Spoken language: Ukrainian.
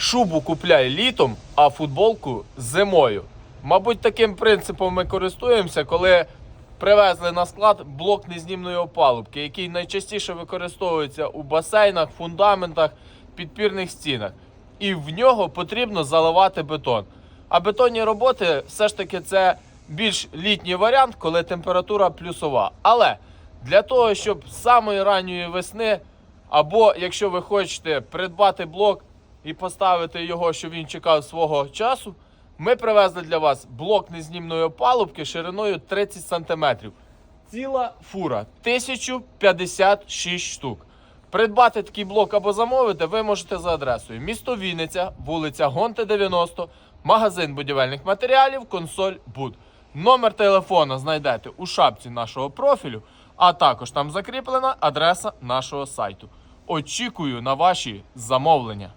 Шубу купляй літом, а футболку зимою. Мабуть, таким принципом ми користуємося, коли привезли на склад блок незнімної опалубки, який найчастіше використовується у басейнах, фундаментах, підпірних стінах. І в нього потрібно заливати бетон. А бетонні роботи все ж таки це більш літній варіант, коли температура плюсова. Але для того, щоб самої ранньої весни, або якщо ви хочете придбати блок і поставити його, щоб він чекав свого часу, ми привезли для вас блок незнімної опалубки шириною 30 см. Ціла фура 1056 штук. Придбати такий блок або замовити ви можете за адресою місто Вінниця, вулиця Гонте 90, магазин будівельних матеріалів, консоль Буд. Номер телефона знайдете у шапці нашого профілю, а також там закріплена адреса нашого сайту. Очікую на ваші замовлення.